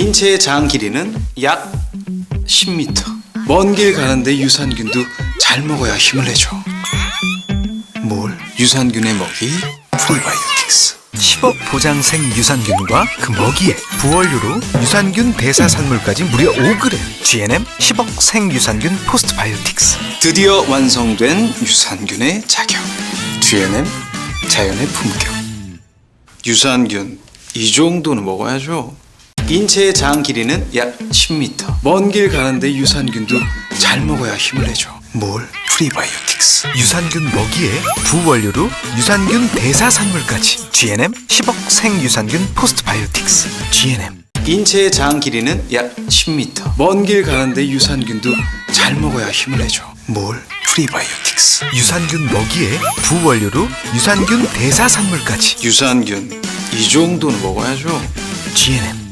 인체의 장 길이는 약 10m. 먼 길 가는데 유산균도 잘 먹어야 힘을 내죠. 뭘? 유산균의 먹이 프리바이오틱스. 10억 보장생 유산균과 그 먹이에 부원료로 유산균 대사 산물까지 무려 5g GNM 10억 생유산균 포스트바이오틱스 드디어 완성된 유산균의 자격. GNM 자연의 품격. 유산균 이 정도는 먹어야죠. 인체의 장 길이는 약 10m. 먼 길 가는데 유산균도 잘 먹어야 힘을 내죠. 뭘? 프리바이오틱스. 유산균 먹이에 부원료로 유산균 대사 산물까지 GNM 10억 생유산균 포스트바이오틱스 GNM 인체의 장 길이는 약 10m. 먼 길 가는데 유산균도 잘 먹어야 힘을 내죠. 뭘? 프리바이오틱스. 유산균 먹이에 부원료로 유산균 대사 산물까지 유산균 이 정도는 먹어야죠. GNM